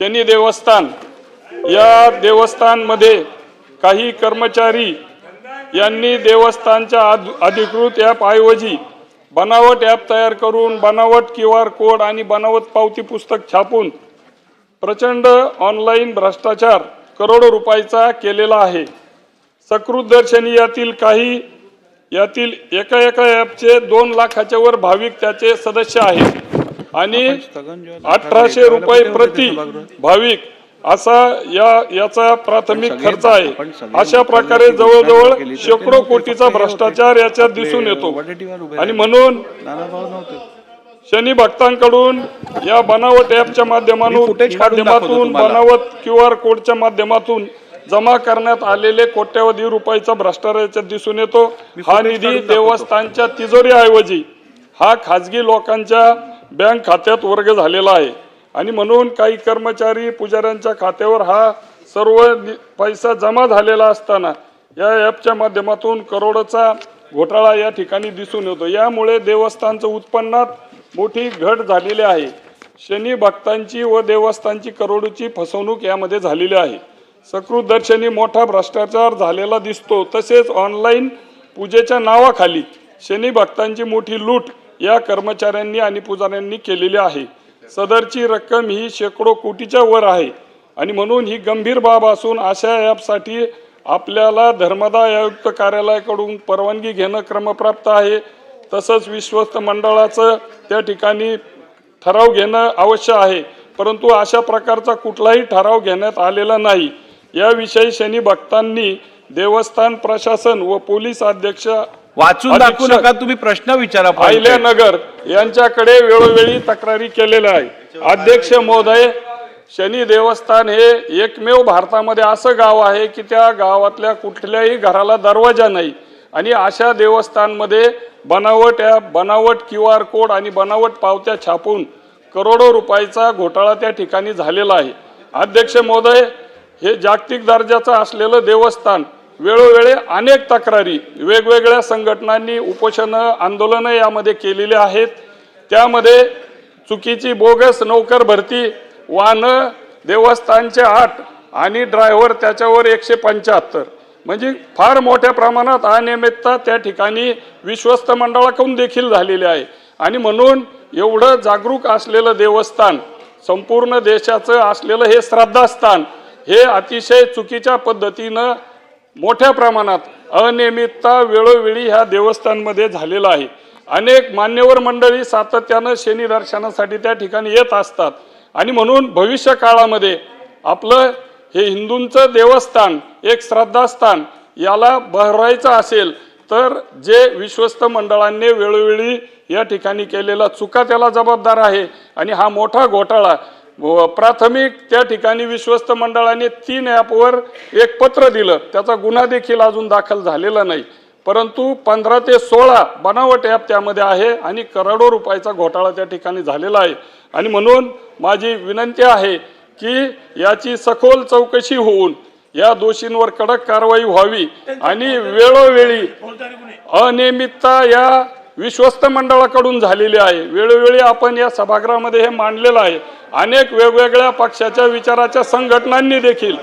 शनी देवस्थान या देवस्थानमध्ये काही कर्मचारी यांनी देवस्थानच्या अधिकृत ॲपऐवजी बनावट ॲप तयार करून बनावट क्यू आर कोड आणि बनावट पावती पुस्तक छापून प्रचंड ऑनलाईन भ्रष्टाचार करोडो रुपयाचा केलेला आहे. सकृत दर्शनी यातील काही यातील एका एका ॲपचे दोन लाखाच्या वर भाविक त्याचे सदस्य आहेत. आणि अठराशे रुपये प्रति भाविक असा या याचा प्राथमिक खर्च आहे. अशा प्रकारे जवळजवळ शेकडो कोटीचा भ्रष्टाचार याच्यात दिसून येतो. आणि म्हणून शनी भक्तांकडून या बनावट ॲपच्या माध्यमातून माध्यमातून बनावट क्यू आर कोडच्या माध्यमातून जमा करण्यात आलेले कोट्यवधी रुपयाचा भ्रष्टाचार याच्यात दिसून येतो. हा निधी देवस्थानच्या तिजोरीऐवजी हा खाजगी लोकांच्या बँक खात्यात वर्ग झालेला आहे. आणि म्हणून काही कर्मचारी पुजाऱ्यांच्या खात्यावर हा सर्व नि- पैसा जमा झालेला असताना या ॲपच्या माध्यमातून करोडचा घोटाळा या ठिकाणी दिसून येतो. यामुळे देवस्थानचं उत्पन्नात मोठी घट झालेली आहे. शनी भक्तांची व देवस्थानची करोडोची फसवणूक यामध्ये झालेली आहे. सकृत दर्शनी मोठा भ्रष्टाचार झालेला दिसतो. तसेच ऑनलाईन पूजेच्या नावाखाली शनी भक्तांची मोठी लूट या कर्मचाऱ्यांनी आणि पुजाऱ्यांनी केलेली आहे. सदरची रक्कम ही शेकडो कोटीच्या वर आहे. आणि म्हणून ही गंभीर बाब असून अशा ॲपसाठी आपल्याला धर्मदाय आयुक्त कार्यालयाकडून परवानगी घेणं क्रमप्राप्त आहे. तसंच विश्वस्त मंडळाचं त्या ठिकाणी ठराव घेणं आवश्यक आहे. परंतु अशा प्रकारचा कुठलाही ठराव घेण्यात आलेला नाही. याविषयी शनी भक्तांनी देवस्थान प्रशासन व पोलीस अध्यक्ष वाचून दाखवू नका तुम्ही प्रश्न विचारा point. अहिल्यानगर यांच्याकडे वेळोवेळी तक्रारी केलेल्या आहे अध्यक्ष महोदय शनी देवस्थान हे एकमेव भारतामध्ये असं गाव आहे की त्या गावातल्या कुठल्याही घराला दरवाजा नाही. आणि अशा देवस्थानमध्ये बनावट ॲप बनावट क्यू आर कोड आणि बनावट पावत्या छापून करोडो रुपयाचा घोटाळा त्या ठिकाणी झालेला आहे. अध्यक्ष महोदय हे जागतिक दर्जाचं असलेलं देवस्थान वेळोवेळी अनेक तक्रारी वेगवेगळ्या संघटनांनी उपोषणं आंदोलनं यामध्ये केलेली आहेत. त्यामध्ये चुकीची बोगस नोकर भरती वाहनं देवस्थानचे आठ आणि ड्रायव्हर त्याच्यावर एकशे पंच्याहत्तर. म्हणजे फार मोठ्या प्रमाणात अनियमितता त्या ठिकाणी विश्वस्त मंडळाकडून देखील झालेली आहे. आणि म्हणून एवढं जागरूक असलेलं देवस्थान संपूर्ण देशाचं असलेलं हे श्रद्धास्थान हे अतिशय चुकीच्या पद्धतीनं मोठ्या प्रमाणात अनियमितता वेळोवेळी ह्या देवस्थानमध्ये झालेला आहे. अनेक मान्यवर मंडळी सातत्यानं शनी दर्शनासाठी त्या ठिकाणी येत असतात. आणि म्हणून भविष्य काळामध्ये आपलं हे हिंदूंचं देवस्थान एक श्रद्धास्थान याला बहरायचं असेल तर जे विश्वस्त मंडळांनी वेळोवेळी या ठिकाणी केलेला चुका त्याला जबाबदार आहे. आणि हा मोठा घोटाळा प्राथमिक त्या ठिकाणी विश्वस्त मंडळाने तीन ॲपवर एक पत्र दिलं. त्याचा गुन्हा देखील अजून दाखल झालेला नाही. परंतु पंधरा ते सोळा बनावट ॲप त्यामध्ये आहे आणि करोडो रुपयाचा घोटाळा त्या ठिकाणी झालेला आहे. आणि म्हणून माझी विनंती आहे की याची सखोल चौकशी होऊन या दोषींवर कडक कारवाई व्हावी आणि वेळोवेळी अनियमितता या विश्वस्त मंडळाकडून झालेली आहे. वेळोवेळी आपण या सभागृहामध्ये हे मांडलेलं आहे. अनेक वेगवेगळ्या पक्षाच्या विचाराच्या संघटनांनी देखील.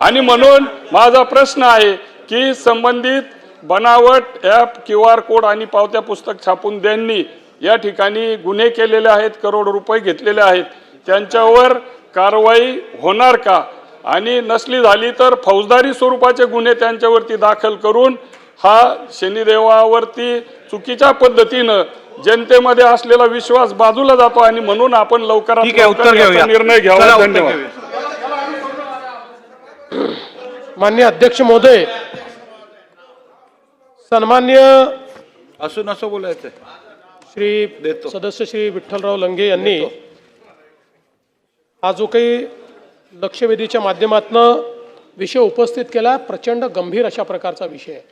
आणि म्हणून माझा प्रश्न आहे की संबंधित बनावट ॲप क्यू आर कोड आणि पावत्या पुस्तक छापून त्यांनी या ठिकाणी गुन्हे केलेले आहेत करोड रुपये घेतलेले आहेत. त्यांच्यावर कारवाई होणार का? आणि नसली झाली तर फौजदारी स्वरूपाचे गुन्हे त्यांच्यावरती दाखल करून हा शनिदेवावरती चुकीच्या पद्धतीनं जनतेमध्ये असलेला विश्वास बाजूला जातो आणि म्हणून आपण लवकरात लवकर निर्णय घ्यावा. धन्यवाद. मान्य अध्यक्ष महोदय सन्मान्य असं नसं बोलायचं. श्री देतो. सदस्य श्री विठ्ठलराव लंगे यांनी हा जो काही लक्षवेधीच्या माध्यमातून विषय उपस्थित केला प्रचंड गंभीर अशा प्रकारचा विषय आहे.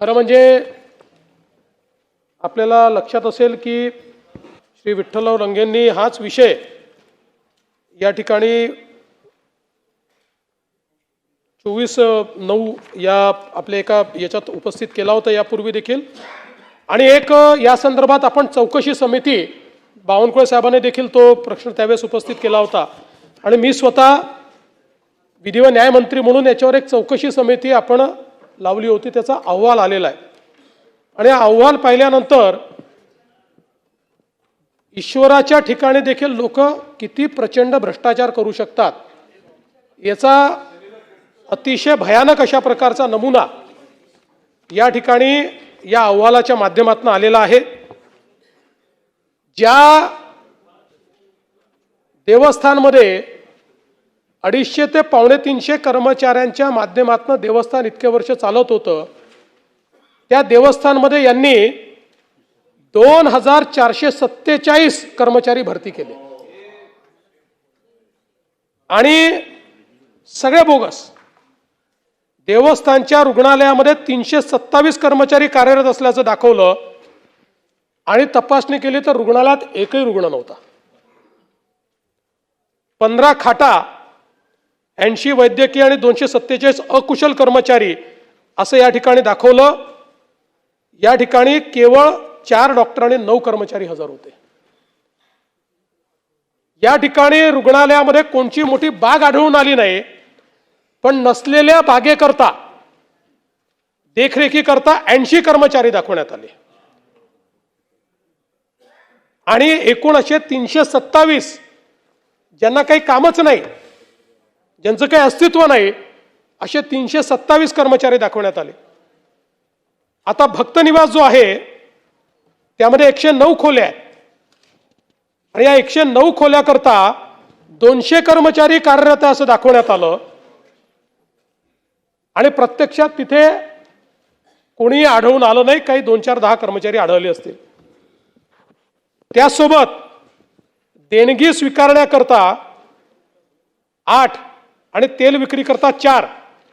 खरं म्हणजे आपल्याला लक्षात असेल की श्री विठ्ठलराव रंगेंनी हाच विषय या ठिकाणी चोवीस नऊ या आपल्या एका याच्यात उपस्थित केला होता यापूर्वी देखील. आणि एक या संदर्भात आपण चौकशी समिती बावनकुळे साहेबांनी देखील तो प्रश्न त्यावेळेस उपस्थित केला होता. आणि मी स्वतः विधी व न्यायमंत्री म्हणून याच्यावर एक चौकशी समिती आपण लावली होती त्याचा अहवाल आलेला आहे. आणि हा अहवाल पाहिल्यानंतर ईश्वराच्या ठिकाणी देखील लोक किती प्रचंड भ्रष्टाचार करू शकतात याचा अतिशय भयानक अशा प्रकारचा नमुना या ठिकाणी या अहवालाच्या माध्यमातून आलेला आहे. ज्या देवस्थानमध्ये अडीचशे ते पावणे तीनशे कर्मचाऱ्यांच्या माध्यमातून देवस्थान इतके वर्ष चालत होतं. त्या देवस्थानमध्ये यांनी दोन हजार चारशे सत्तेचाळीस कर्मचारी भरती केले. आणि सगळे बोगस. देवस्थानच्या रुग्णालयामध्ये तीनशे सत्तावीस कर्मचारी कार्यरत असल्याचं दाखवलं. आणि तपासणी केली तर रुग्णालयात एकही रुग्ण नव्हता. पंधरा खाटा ऐंशी वैद्यकीय आणि दोनशे सत्तेचाळीस अकुशल कर्मचारी असं या ठिकाणी दाखवलं. या ठिकाणी केवळ चार डॉक्टर आणि नऊ कर्मचारी हजर होते. या ठिकाणी रुग्णालयामध्ये कोणची मोठी बाग आढळून आली नाही पण नसलेल्या बागेकरता देखरेखीकरता ऐंशी कर्मचारी दाखवण्यात आले. आणि एकूण असे तीनशे सत्तावीस ज्यांना काही कामच नाही ज्यांचं काही अस्तित्व नाही असे तीनशे सत्तावीस कर्मचारी दाखवण्यात आले. आता भक्त निवास जो आहे त्यामध्ये एकशे नऊ खोल्या आहेत. आणि या एकशे नऊ खोल्याकरता दोनशे कर्मचारी कार्यरत आहे असं दाखवण्यात आलं. आणि प्रत्यक्षात तिथे कोणीही आढळून आलं नाही काही दोन चार दहा कर्मचारी आढळले असतील. त्यासोबत देणगी स्वीकारण्याकरता आठ आणि तेल विक्रीकरता चार.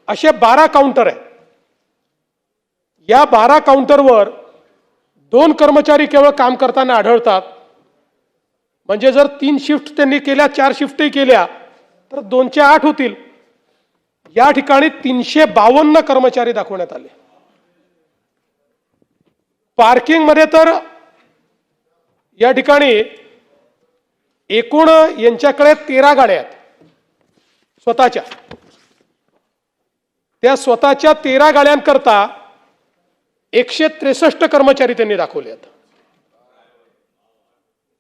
असे बारा काउंटर आहे. या बारा काउंटरवर दोन कर्मचारी केवळ काम करताना आढळतात. म्हणजे जर तीन शिफ्ट त्यांनी केल्या चार शिफ्टही केल्या तर दोनशे आठ होतील. या ठिकाणी तीनशे बावन्न कर्मचारी दाखवण्यात आले. पार्किंगमध्ये तर या ठिकाणी एकूण यांच्याकडे तेरा गाड्या आहेत. स्वतःच्या. त्या स्वतःच्या तेरा गाड्यांकरता एकशे त्रेसष्ट कर्मचारी त्यांनी दाखवले आहेत.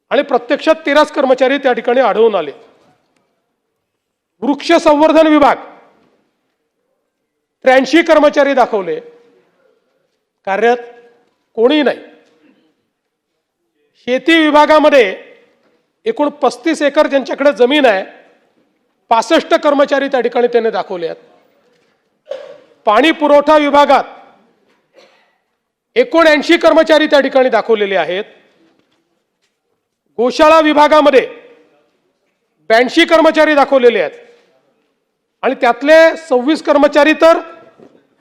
आणि प्रत्यक्षात तेराच कर्मचारी त्या ठिकाणी आढळून आले. वृक्ष संवर्धन विभाग त्र्याऐंशी कर्मचारी दाखवले. कार्यात कोणीही नाही. शेती विभागामध्ये एकूण पस्तीस एकर ज्यांच्याकडे जमीन आहे पासष्ट कर्मचारी त्या ठिकाणी त्याने दाखवले आहेत. पाणी पुरवठा विभागात एकोणऐंशी कर्मचारी त्या ठिकाणी दाखवलेले आहेत. गोशाळा विभागामध्ये ब्याऐंशी कर्मचारी दाखवलेले आहेत. आणि त्यातले सव्वीस कर्मचारी तर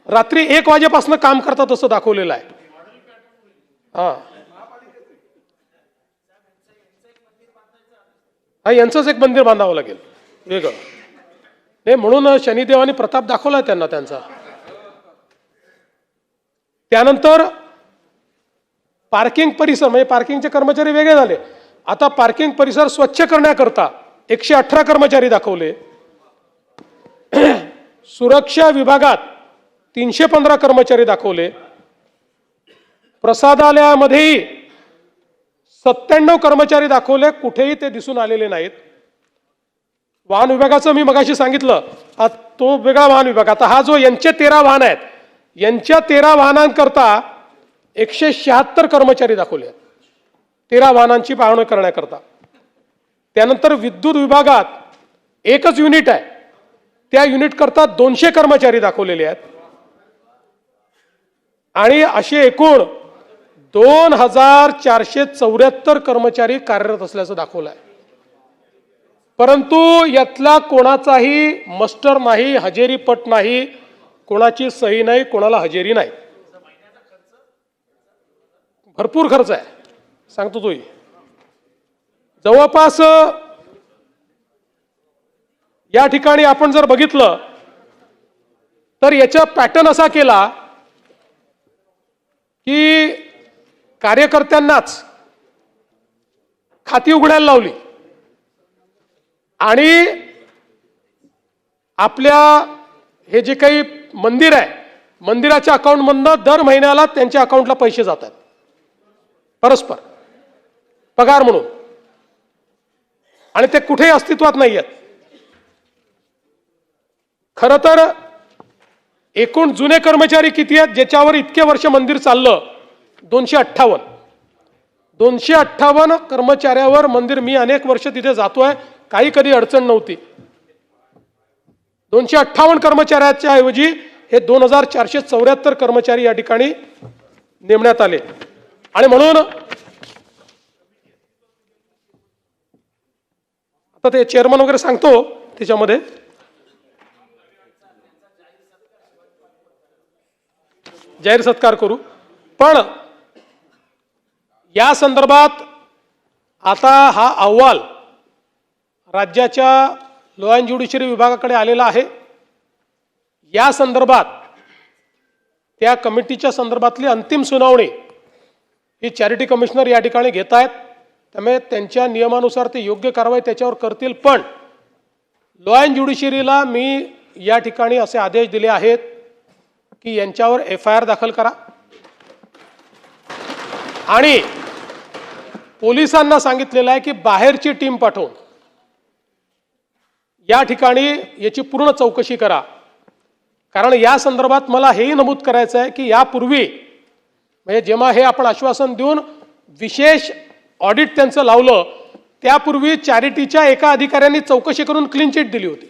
रात्री एक वाजेपासून काम करतात असं दाखवलेलं आहे. हा. यांचंच एक मंदिर बांधावं लागेल. वेगळं नाही म्हणून शनिदेवाने प्रताप दाखवला त्यांना त्यांचा. त्यानंतर पार्किंग परिसर म्हणजे पार्किंगचे कर्मचारी वेगळे झाले. आता पार्किंग परिसर स्वच्छ करण्याकरता एकशे अठरा कर्मचारी दाखवले. सुरक्षा विभागात तीनशे पंधरा कर्मचारी दाखवले. प्रसादालयामध्येही सत्त्याण्णव कर्मचारी दाखवले कुठेही ते दिसून आलेले नाहीत. वाहन विभागाचं मी मगाशी सांगितलं. तो वेगळा वाहन विभाग. आता हा जो यांचे तेरा वाहन आहेत यांच्या तेरा वाहनांकरता एकशे शहात्तर कर्मचारी दाखवले आहेत. तेरा वाहनांची पाहणी करण्याकरता. त्यानंतर विद्युत विभागात एकच युनिट आहे. त्या युनिट करता दोनशे कर्मचारी दाखवलेले आहेत. आणि असे एकूण दोन हजार चारशे चौऱ्याहत्तर कर्मचारी कार्यरत असल्याचं दाखवलं आहे परंतु यातला कोणाचाही मस्टर नाही हजेरीपट नाही कोणाची सही नाही कोणाला हजेरी नाही. भरपूर खर्च आहे सांगतो तोही. जवळपास या ठिकाणी आपण जर बघितलं तर याचा पॅटर्न असा केला की कार्यकर्त्यांनाच खाती उघडायला लावली. आणि आपल्या हे जे काही मंदिर आहे मंदिराच्या अकाउंटमधनं दर महिन्याला त्यांच्या अकाउंटला पैसे जातात. परस्पर. पगार म्हणून. आणि ते कुठेही अस्तित्वात नाही आहेत खरं तर एकूण जुने कर्मचारी किती आहेत ज्याच्यावर इतके वर्ष मंदिर चाललं? दोनशे अठ्ठावन्न. दोनशे अठ्ठावन्न कर्मचाऱ्यावर मंदिर मी अनेक वर्ष तिथे जातोय. काही कधी अडचण नव्हती. दोनशे अठ्ठावन्न कर्मचाऱ्याच्या ऐवजी हे दोन हजार चारशे चौऱ्याहत्तर कर्मचारी या ठिकाणी नेमण्यात आले. आणि म्हणून आता ते चेअरमन वगैरे सांगतो त्याच्यामध्ये. जाहीर सत्कार करू. पण या संदर्भात आता हा अहवाल राज्याच्या लॉ अँड ज्युडिशरी विभागाकडे आलेला आहे. या संदर्भात त्या कमिटीच्या संदर्भातली अंतिम सुनावणी ही चॅरिटी कमिशनर या ठिकाणी घेत आहेत. त्यामुळे त्यांच्या नियमानुसार ते योग्य कारवाई त्याच्यावर करतील. पण लॉ अँड ज्युडिशरीला मी या ठिकाणी असे आदेश दिले आहेत की यांच्यावर एफ आय आर दाखल करा. आणि पोलिसांना सांगितलेलं आहे की बाहेरची टीम पाठवून या ठिकाणी याची पूर्ण चौकशी करा. कारण या संदर्भात मला हेही नमूद करायचं आहे की यापूर्वी म्हणजे जेव्हा हे आपण आश्वासन देऊन विशेष ऑडिट त्यांचं लावलं त्यापूर्वी चॅरिटीच्या एका अधिकाऱ्यांनी चौकशी करून क्लीन चिट दिली होती.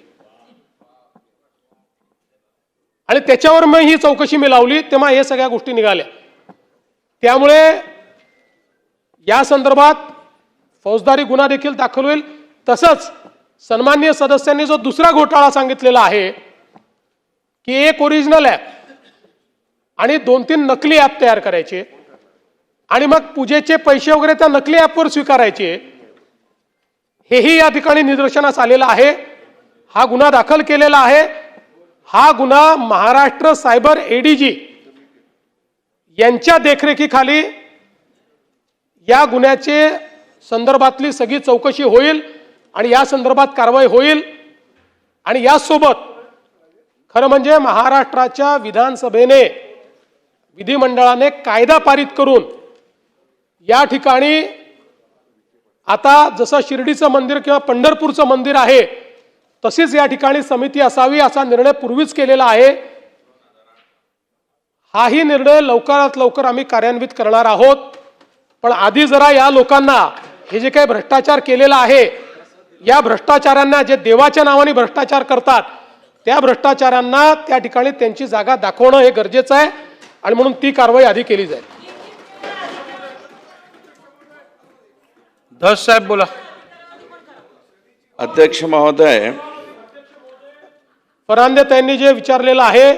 आणि त्याच्यावर मग ही चौकशी मी लावली तेव्हा हे सगळ्या गोष्टी निघाल्या. त्यामुळे या संदर्भात फौजदारी गुन्हा देखील दाखल होईल. तसंच सन्मान्य सदस्यांनी जो दुसरा घोटाळा सांगितलेला आहे की एक ओरिजिनल ॲप आणि दोन तीन नकली ॲप तयार करायचे आणि मग पूजेचे पैसे वगैरे त्या नकली ॲपवर स्वीकारायचे हेही या ठिकाणी निदर्शनास आलेलं आहे. हा गुन्हा दाखल केलेला आहे. हा गुन्हा महाराष्ट्र सायबर एडीजी यांच्या देखरेखीखाली या गुन्ह्याचे संदर्भातली सगळी चौकशी होईल. आणि या संदर्भात कारवाई होईल. आणि यासोबत खरं म्हणजे महाराष्ट्राच्या विधानसभेने विधिमंडळाने कायदा पारित करून या ठिकाणी आता जसं शिर्डीचं मंदिर किंवा पंढरपूरचं मंदिर आहे तशीच या ठिकाणी समिती असावी असा निर्णय पूर्वीच केलेला आहे. हाही निर्णय लवकरात लवकर आम्ही कार्यान्वित करणार आहोत. पण आधी जरा या लोकांना हे जे काही भ्रष्टाचार केलेला आहे या भ्रष्टाचारांना जे देवाच्या नावाने भ्रष्टाचार करतात त्या भ्रष्टाचारांना त्या ठिकाणी त्यांची जागा दाखवणं हे गरजेचं आहे आणि म्हणून ती कारवाई आधी केली जाईल. धस साहेब बोला. अध्यक्ष महोदय फरांदे त्यांनी जे विचारलेलं आहे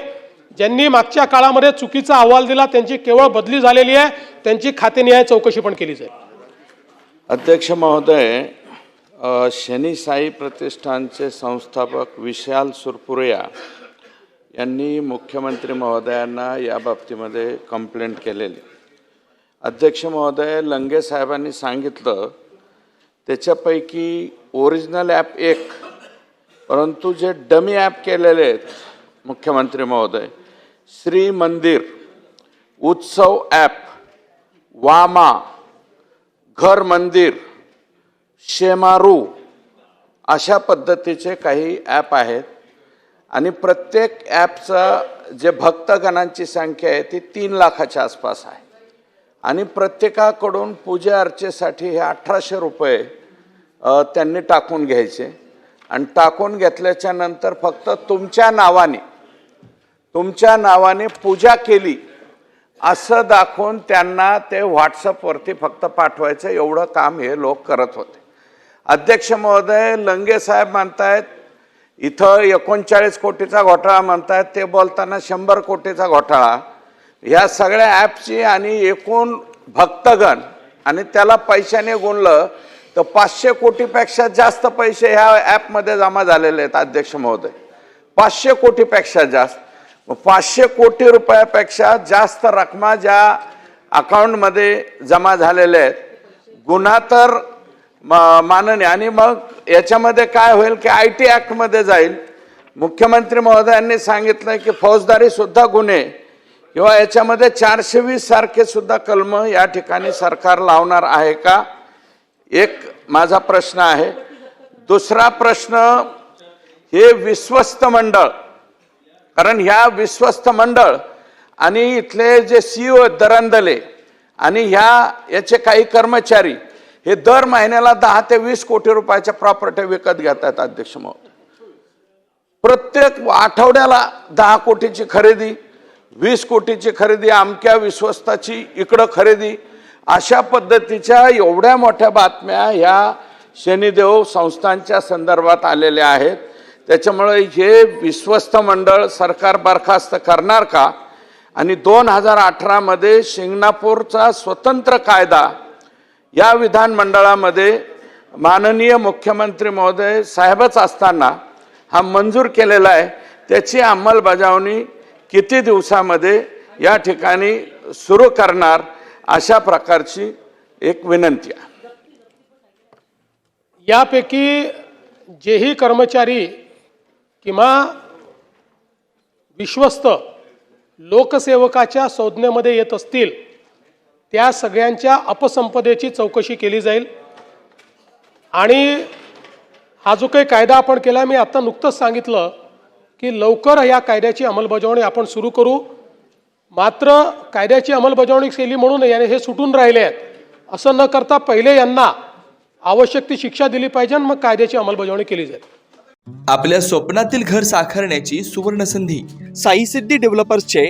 ज्यांनी मागच्या काळामध्ये चुकीचा अहवाल दिला त्यांची केवळ बदली झालेली आहे त्यांची खातेनिहाय चौकशी पण केली जाईल. अध्यक्ष महोदय शनी साई प्रतिष्ठानचे संस्थापक विशाल सुरपुरिया यांनी मुख्यमंत्री महोदयांना या बाबतीमध्ये कंप्लेंट केलेली. अध्यक्ष महोदय लंगे साहेबांनी सांगितलं त्याच्यापैकी ओरिजिनल ॲप एक परंतु जे डमी ॲप केलेले आहेत मुख्यमंत्री महोदय श्री मंदिर उत्सव ॲप वामा घर मंदिर शेमारू अशा पद्धतीचे काही ॲप आहेत. आणि प्रत्येक ॲपचा जे भक्तगणांची संख्या आहे ती तीन लाखाच्या आसपास आहे. आणि प्रत्येकाकडून पूजा अर्चेसाठी हे अठराशे रुपये त्यांनी टाकून घ्यायचे. आणि टाकून घेतल्याच्या नंतर फक्त तुमच्या नावाने तुमच्या नावाने पूजा केली असं दाखवून त्यांना ते व्हॉट्सअपवरती फक्त पाठवायचं. एवढं काम हे लोक करत होते. अध्यक्ष महोदय लंगे साहेब म्हणतायत इथं एकोणचाळीस कोटीचा घोटाळा म्हणतायत ते बोलताना शंभर कोटीचा घोटाळा. ह्या सगळ्या ॲपची आणि एकूण भक्तगण आणि त्याला पैशाने गुणलं तर पाचशे कोटीपेक्षा जास्त पैसे ह्या ॲपमध्ये जमा झालेले आहेत अध्यक्ष महोदय. पाचशे कोटीपेक्षा जास्त. पाचशे कोटी रुपयापेक्षा जास्त रकमा ज्या अकाउंटमध्ये जमा झालेल्या आहेत. गुन्हा तर म- आणि मग याच्यामध्ये काय होईल की आय टी ॲक्टमध्ये जाईल. मुख्यमंत्री महोदयांनी सांगितलं की फौजदारीसुद्धा गुन्हे किंवा याच्यामध्ये चारशे वीस सारखे सुद्धा कलम या ठिकाणी सरकार लावणार आहे का? एक माझा प्रश्न आहे. दुसरा प्रश्न हे विश्वस्त मंडळ कारण ह्या विश्वस्त मंडळ आणि इथले जे सी ओ दरंदले आणि ह्या याचे काही कर्मचारी हे दर महिन्याला दहा ते वीस कोटी रुपयाच्या प्रॉपर्टी विकत घेतात अध्यक्ष महोदय. प्रत्येक आठवड्याला दहा कोटीची खरेदी वीस कोटीची खरेदी अमक्या विश्वस्ताची इकडं खरेदी. अशा पद्धतीच्या एवढ्या मोठ्या बातम्या ह्या शनिदेव संस्थांच्या संदर्भात आलेल्या आहेत. त्याच्यामुळे हे विश्वस्त मंडळ सरकार बरखास्त करणार का? आणि दोन हजार अठरामध्ये शिंगणापूरचा स्वतंत्र कायदा या विधानमंडळामध्ये माननीय मुख्यमंत्री महोदय साहेबच असताना हा मंजूर केलेला आहे. त्याची अंमलबजावणी किती दिवसामध्ये या ठिकाणी सुरू करणार अशा प्रकारची एक विनंती आहे. यापैकी जेही कर्मचारी किंवा विश्वस्त लोकसेवकाच्या संज्ञेमध्ये येत असतील त्या सगळ्यांच्या अपसंपदेची चौकशी केली जाईल. आणि हा जो काही कायदा आपण केला मी आत्ता नुकतंच सांगितलं की लवकर या कायद्याची अंमलबजावणी आपण सुरू करू. मात्र कायद्याची अंमलबजावणी केली म्हणून याने हे सुटून राहिले आहेत. असं न करता पहिले यांना आवश्यक ती शिक्षा दिली पाहिजे आणि मग कायद्याची अंमलबजावणी केली जाईल. आपल्या स्वप्नातील घर साकारण्याची सुवर्ण संधी साई सिद्धी डेव्हलपर्सचे